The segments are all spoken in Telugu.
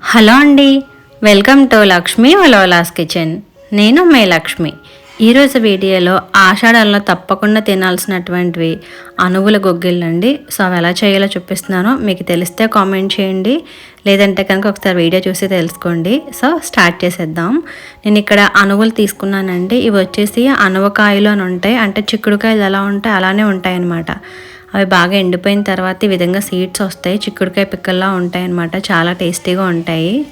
హలో అండి వెల్కమ్ టు లక్ష్మి వలోలాస్ కిచెన్. నేను మే లక్ష్మి. ఈరోజు వీడియోలో ఆషాఢంలో తప్పకుండా తినాల్సినటువంటివి అనువుల గొగ్గిళ్ళండి. సో అవి ఎలా చేయాలో చూపిస్తున్నాను. మీకు తెలిస్తే కామెంట్ చేయండి. లేదంటే కనుక ఒకసారి వీడియో చూసి తెలుసుకోండి. సో స్టార్ట్ చేసేద్దాం. నేను ఇక్కడ అనువులు తీసుకున్నానండి. ఇవి వచ్చేసి అనువకాయలు అని ఉంటాయి. అంటే చిక్కుడుకాయలు ఎలా ఉంటాయి అలానే ఉంటాయి అన్నమాట అవి బాగా ఎండిపోయిన తర్వాత ఈ విధంగా సీడ్స్ వస్తాయి. చిక్కుడుకాయ పిక్కల్లా ఉంటాయి అన్నమాట చాలా టేస్టీగా ఉంటాయి.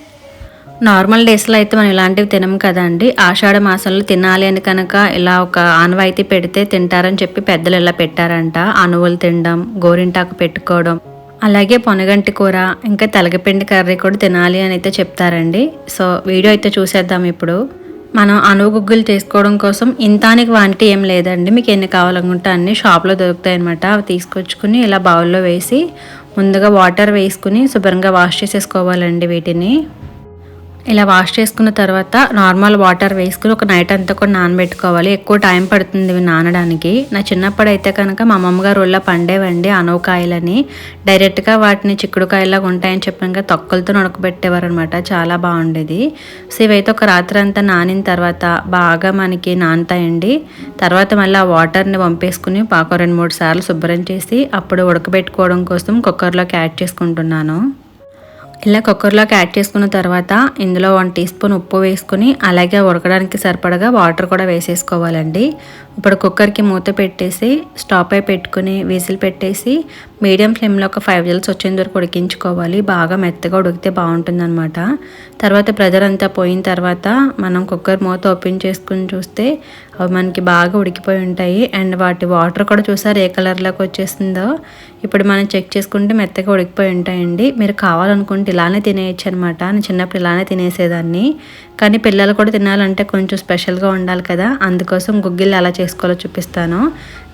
నార్మల్ డేస్లో అయితే మనం ఇలాంటివి తినం కదండి. ఆషాఢ మాసంలో తినాలి అని కనుక ఇలా ఒక ఆనవాయితీ పెడితే తింటారని చెప్పి పెద్దలు ఇలా పెట్టారంట. అనువులు తినడం గోరింటాకు పెట్టుకోవడం అలాగే పొనగంటి కూర ఇంకా తెలగపిండి కర్రీ కూడా తినాలి అని అయితే చెప్తారండి. సో వీడియో అయితే చూసేద్దాం ఇప్పుడు. మనం అనువు గుగ్గులు చేసుకోవడం కోసం ఇంతానికి వంటి ఏం లేదండి. మీకు ఎన్ని కావాలనుకుంటే అన్ని షాప్లో దొరుకుతాయి అనమాట అవి తీసుకొచ్చుకుని ఇలా బౌల్లో వేసి ముందుగా వాటర్ వేసుకుని శుభ్రంగా వాష్ చేసేసుకోవాలండి వీటిని. ఇలా వాష్ చేసుకున్న తర్వాత నార్మల్ వాటర్ వేసుకుని ఒక నైట్ అంతా కూడా నానబెట్టుకోవాలి. ఎక్కువ టైం పడుతుంది ఇవి నానడానికి. నా చిన్నప్పుడు అయితే కనుక మా అమ్మమ్మగారు ఒళ్ళ పండేవండి అనవకాయలని డైరెక్ట్గా వాటిని చిక్కుడుకాయలాగా ఉంటాయని చెప్పాక తొక్కలతో నొడకబెట్టేవారు అనమాట చాలా బాగుండేది. సో ఇవైతే ఒక రాత్రి అంతా నానిన తర్వాత బాగా మనకి నానుతాయండి. తర్వాత మళ్ళీ ఆ వాటర్ని పంపేసుకుని పాక రెండు మూడు సార్లు శుభ్రం చేసి అప్పుడు ఉడకబెట్టుకోవడం కోసం కుక్కర్లోకి యాడ్ చేసుకుంటున్నాను. ఇలా కుక్కర్లోకి యాడ్ చేసుకున్న తర్వాత ఇందులో వన్ టీ స్పూన్ ఉప్పు వేసుకుని అలాగే ఉడకడానికి సరిపడగా వాటర్ కూడా వేసేసుకోవాలండి. ఇప్పుడు కుక్కర్కి మూత పెట్టేసి స్టాప్ అయి పెట్టుకుని విజిల్ పెట్టేసి మీడియం ఫ్లేమ్లో ఒక ఫైవ్ విజిల్స్ వచ్చేంత వరకు ఉడికించుకోవాలి. బాగా మెత్తగా ఉడికితే బాగుంటుందన్నమాట. తర్వాత ప్రెజర్ అంతా పోయిన తర్వాత మనం కుక్కర్ మూత ఓపెన్ చేసుకుని చూస్తే అవి మనకి బాగా ఉడికిపోయి ఉంటాయి. అండ్ వాటి వాటర్ కూడా చూసారు ఏ కలర్లోకి వచ్చేసిందో? ఇప్పుడు మనం చెక్ చేసుకుంటే మెత్తగా ఉడికిపోయి ఉంటాయండి. మీరు కావాలనుకుంటే ఇలానే తినేయచ్చు అనమాట నేను చిన్నప్పుడు ఇలానే తినేసేదాన్ని. కానీ పిల్లలు కూడా తినాలంటే కొంచెం స్పెషల్గా ఉండాలి కదా. అందుకోసం గుగ్గిళ్ళు ఎలా చేసుకోవాలో చూపిస్తాను.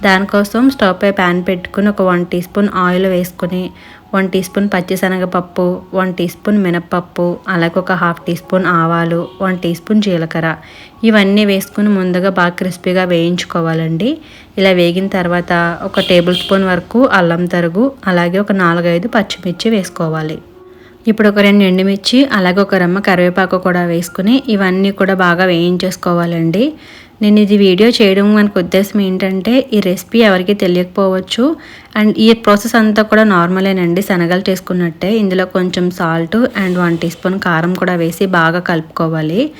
దానికోసం స్టవ్ పై ప్యాన్ పెట్టుకుని ఒక వన్ టీ స్పూన్ ఆయిల్ వేసుకుని వన్ టీ స్పూన్ పచ్చిశనగపప్పు వన్ టీ స్పూన్ మినప్పప్పు అలాగే ఒక హాఫ్ టీ స్పూన్ ఆవాలు వన్ టీ స్పూన్ జీలకర్ర. ఇవన్నీ వేసుకుని ముందుగా బాగా క్రిస్పీగా వేయించుకోవాలండి. ఇలా వేగిన తర్వాత ఒక టేబుల్ స్పూన్ వరకు అల్లం తరుగు అలాగే ఒక నాలుగైదు పచ్చిమిర్చి వేసుకోవాలి. ఇప్పుడు ఒక రెండు ఎండుమిర్చి అలాగే ఒక రమ్మ కరివేపాకు కూడా వేసుకుని ఇవన్నీ కూడా బాగా వేయించేసుకోవాలండి. నేను ఇది వీడియో చేయడం మనకు ఉద్దేశం ఏంటంటే ఈ రెసిపీ ఎవరికి తెలియకపోవచ్చు. అండ్ ఈ ప్రాసెస్ అంతా కూడా నార్మలేనండి. శనగలు చేసుకున్నట్టే. ఇందులో కొంచెం salt and one teaspoon కారం కూడా వేసి బాగా కలుపుకోవాలి.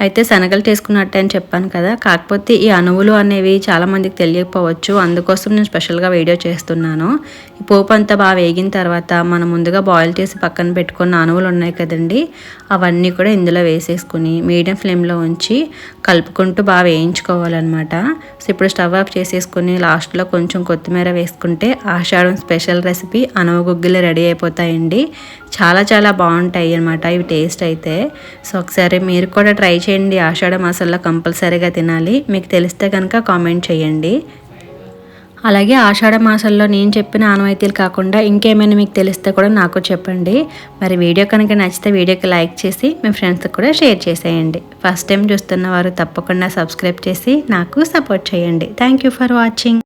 అయితే శనగలు చేసుకున్నట్టే అని చెప్పాను కదా. కాకపోతే ఈ అణువులు అనేవి చాలామందికి తెలియకపోవచ్చు. అందుకోసం నేను స్పెషల్గా వీడియో చేస్తున్నాను. ఈ పోపు అంతా బాగా వేగిన తర్వాత మనం ముందుగా బాయిల్ చేసి పక్కన పెట్టుకున్న అణువులు ఉన్నాయి కదండి. అవన్నీ కూడా ఇందులో వేసేసుకుని మీడియం ఫ్లేమ్లో ఉంచి కలుపుకుంటూ బాగా వేయించుకోవాలన్నమాట. సో ఇప్పుడు స్టవ్ ఆఫ్ చేసేసుకుని లాస్ట్లో కొంచెం కొత్తిమీర వేసుకుంటే ఆషాఢం స్పెషల్ రెసిపీ అనవ గుగ్గిలు రెడీ అయిపోతాయండి. చాలా చాలా బాగుంటాయి అనమాట ఇవి టేస్ట్ అయితే. సో ఒకసారి మీరు కూడా ట్రై చేయండి. ఆషాఢ మాసంలో కంపల్సరీగా తినాలి. మీకు తెలిస్తే కనుక కామెంట్ చేయండి. అలాగే ఆషాఢ మాసంలో నేను చెప్పిన ఆనవాయితీలు కాకుండా ఇంకేమైనా మీకు తెలిస్తే కూడా నాకు చెప్పండి. మరి వీడియో కనుక నచ్చితే వీడియోకి లైక్ చేసి మీ ఫ్రెండ్స్కి కూడా షేర్ చేసేయండి. ఫస్ట్ టైం చూస్తున్న వారు తప్పకుండా సబ్స్క్రైబ్ చేసి నాకు సపోర్ట్ చేయండి. Thank you for watching.